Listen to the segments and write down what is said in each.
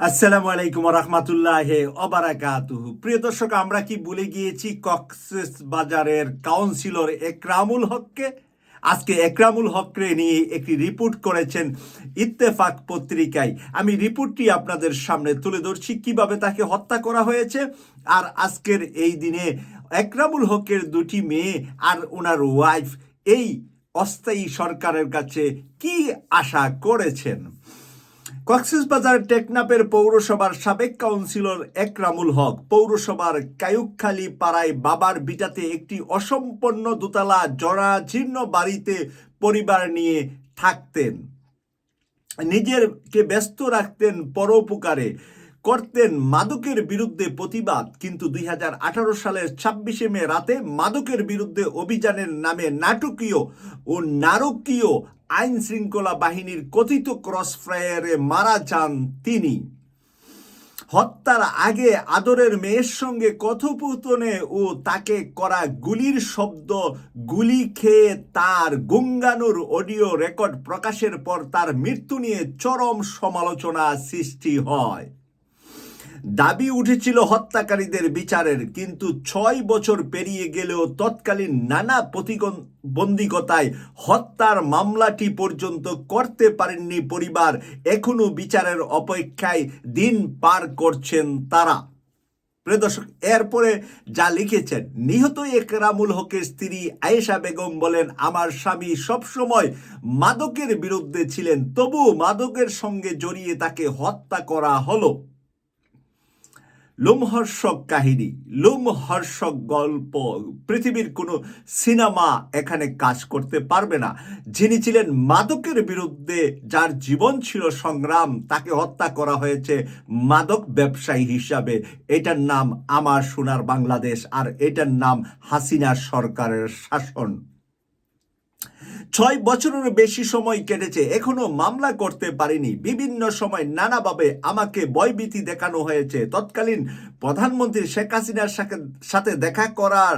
আসসালামু আলাইকুম রহমতুল্লাহ অবারাকাতুহু প্রিয় দর্শক, আমরা কি ভুলে গিয়েছি কক্সেস বাজারের কাউন্সিলর একরামুল হককে? আজকে একরামুল হককে নিয়ে একটি রিপোর্ট করেছেন ইত্তেফাক পত্রিকায়। আমি রিপোর্টটি আপনাদের সামনে তুলে ধরছি, কীভাবে তাকে হত্যা করা হয়েছে। আর আজকের এই দিনে একরামুল হকের দুটি মেয়ে আর ওনার ওয়াইফ, এই অস্থায়ী সরকারের কাছে কি আশা করেছেন? কক্সবাজার টেকনাপের পৌরসভার সাবেক কাউন্সিলর একরামুল হক পৌরসভার কায়ুকখালী পাড়ায় বাবার বিটাতে একটি অসম্পন্ন দোতলা জরাজীর্ণ বাড়িতে পরিবার নিয়ে থাকতেন। নিজেরকে ব্যস্ত রাখতেন পরোপকারে। করতেন মাদকের বিরুদ্ধে প্রতিবাদ, কিন্তু দুই হাজার আঠারো সালের ছাব্বিশে মে রাতে মাদকের বিরুদ্ধে অভিযানের নামে নাটকীয় ও নারকীয় আইন শৃঙ্খলা বাহিনীর কথিত ক্রস ফায়ারে মারা যান তিনি। হত্যার আগে আদরের মেয়ের সঙ্গে কথোপকথনে ও তাকে করা গুলির শব্দ, গুলি খেয়ে তার গুঙ্গানুর অডিও রেকর্ড প্রকাশের পর তার মৃত্যু নিয়ে চরম সমালোচনা সৃষ্টি হয়। দাবি উঠেছিল হত্যাকারীদের বিচারের, কিন্তু ছয় বছর পেরিয়ে গেলেও তৎকালীন নানা প্রতিবন্ধকতায় হত্যার মামলাটি পর্যন্ত করতে পারেননি পরিবার। এখনও বিচারের অপেক্ষায় দিন পার করছেন তারা। প্রিয় এরপরে যা লিখেছেন, নিহত একরামুল হকের স্ত্রী আয়েশা বেগম বলেন, আমার স্বামী সবসময় মাদকের বিরুদ্ধে ছিলেন তবু মাদকের সঙ্গে জড়িয়ে তাকে হত্যা করা হলো। লোমহর্ষক কাহিনী, লোমহর্ষক গল্প। পৃথিবীর কোনো সিনেমা এখানে কাজ করতে পারবে না। যিনি ছিলেন মাদকের বিরুদ্ধে, যার জীবন ছিল সংগ্রাম, তাকে হত্যা করা হয়েছে মাদক ব্যবসায়ী হিসাবে। এটার নাম আমার সোনার বাংলাদেশ, আর এটার নাম হাসিনা সরকারের শাসন। ছয় বছরের বেশি সময় কেটেছে, এখনও মামলা করতে পারিনি। বিভিন্ন সময় নানাভাবে আমাকে ভয়ভীতি দেখানো হয়েছে। তৎকালীন প্রধানমন্ত্রী শেখ হাসিনার সাথে দেখা করার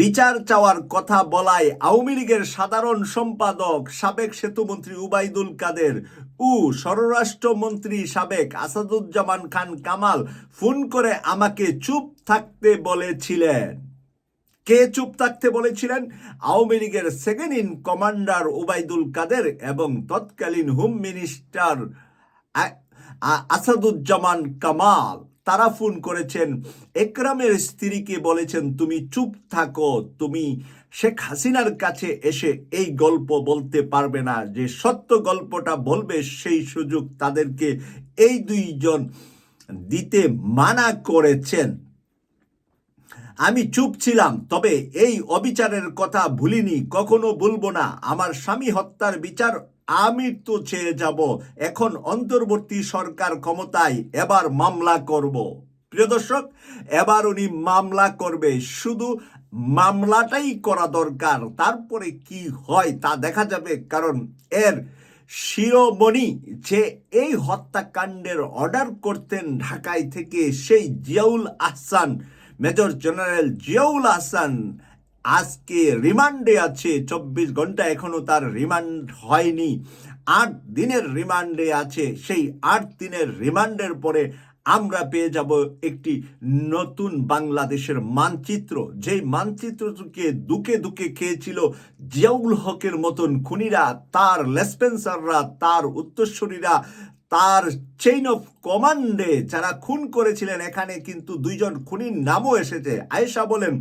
বিচার চাওয়ার কথা বলায় আওয়ামী লীগের সাধারণ সম্পাদক সাবেক সেতুমন্ত্রী উবাইদুল কাদের উ স্বরাষ্ট্রমন্ত্রী সাবেক আসাদুজ্জামান খান কামাল ফোন করে আমাকে চুপ থাকতে বলেছিলেন। কে চুপ থাকতে বলেছিলেন? আওয়ামী লীগের second in commander Obaidul Quader এবং তৎকালীন হোম মিনিস্টার আসাদুজ্জামান কামাল। তারা ফোন করেছেন, একরামের স্ত্রীকে বলেছেন, তুমি চুপ থাকো, তুমি শেখ হাসিনার কাছে এসে এই গল্প বলতে পারবে না। যে সত্য গল্পটা বলবে, সেই সুযোগ তাদেরকে এই দুইজন দিতে মানা করেছেন। আমি চুপ ছিলাম, তবে এই অবিচারের কথা ভুলিনি, কখনো ভুলবো না। আমার স্বামী হত্যার বিচার, আমি তো চেয়ে যাব। এখন অন্তর্বর্তী সরকার ক্ষমতায়, এবার মামলা করব। প্রিয় দর্শক, এবার উনি মামলা করবে। শুধু মামলাটাই করা দরকার, তারপরে কি হয় তা দেখা যাবে, কারণ এর শিরোমণি যে এই হত্যাকাণ্ডের অর্ডার করতেন ঢাকায় থেকে সেই জিয়াউল আহসান মেজর জেনারেল জিয়াউল হাসান আজকে রিমান্ডে আছে, চব্বিশ ঘণ্টা এখনও তার রিমান্ড হয়নি। আট দিনের রিমান্ডে আছে, সেই আট দিনের রিমান্ডের পরে আমরা পেয়ে যাব একটি নতুন বাংলাদেশের মানচিত্র। যেই মানচিত্রকে দুকে দুকে খেয়েছিল জিয়াউল হকের মতন খুনিরা, তার লেসপেন্সাররা, তার উত্তরস্বরীরা তার চেইন অফ কমান্ডে যারা খুন করেছিলেন, এখানে কিন্তু দুইজন খুনির নামও এসেছে। আয়েশা বলেন,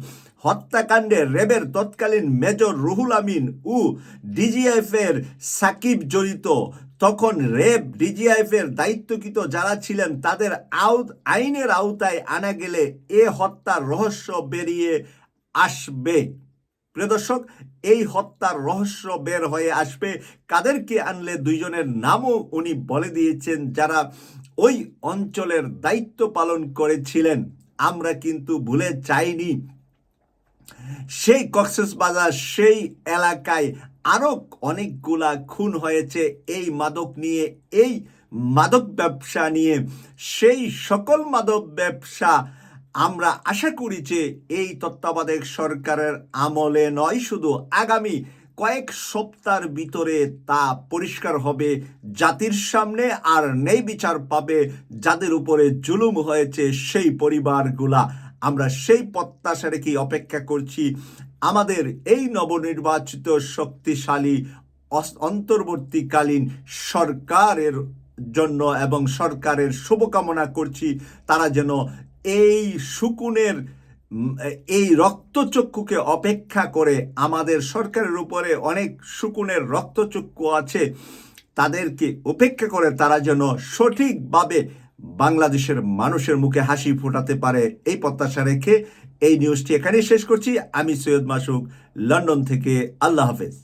হত্যাকাণ্ডে রেবের তৎকালীন মেজর রুহুল আমিন ও ডিজিএফ এর সাকিব জড়িত। তখন রেব ডিজিএফ এর দায়িত্বকৃত যারা ছিলেন, তাদের আউট আইনের আওতায় আনা গেলে এ হত্যার রহস্য বেরিয়ে আসবে। প্রিয় দর্শক, এই হত্যার রহস্য বের হয়ে আসবে। কাদেরকে আনলে দুইজনের নামও উনি বলে দিয়েছেন, যারা ওই অঞ্চলের দায়িত্ব পালন করেছিলেন। আমরা কিন্তু ভুলে যাইনি। সেই কক্সেস বাজার, সেই এলাকায় আরও অনেকগুলা খুন হয়েছে। এই মাদক নিয়ে, এই মাদক ব্যবসা নিয়ে, সেই সকল মাদক ব্যবসা আমরা আশা করি যে এই তত্ত্বাবধায়ক সরকারের আমলে নয়, শুধু আগামী কয়েক সপ্তাহের ভিতরে তা পরিষ্কার হবে। জাতির সামনে আর নেই বিচার পাবে, যাদের উপরে জুলুম হয়েছে সেই পরিবারগুলা। আমরা সেই প্রত্যাশা রেখে অপেক্ষা করছি। আমাদের এই নবনির্বাচিত শক্তিশালী অন্তর্বর্তীকালীন সরকারের জন্য এবং সরকারের শুভকামনা করছি। তারা যেন এই সুকুনের এই রক্তচক্ষুকে অপেক্ষা করে আমাদের সরকারের উপরে অনেক সুকুনের রক্তচক্ষু আছে, তাদেরকে উপেক্ষা করে তারা যেন সঠিকভাবে বাংলাদেশের মানুষের মুখে হাসি ফোটাতে পারে, এই প্রত্যাশা রেখে এই নিউজটি এখানেই শেষ করছি। আমি সৈয়দ মাসুক, লন্ডন থেকে আল্লাহ হাফেজ।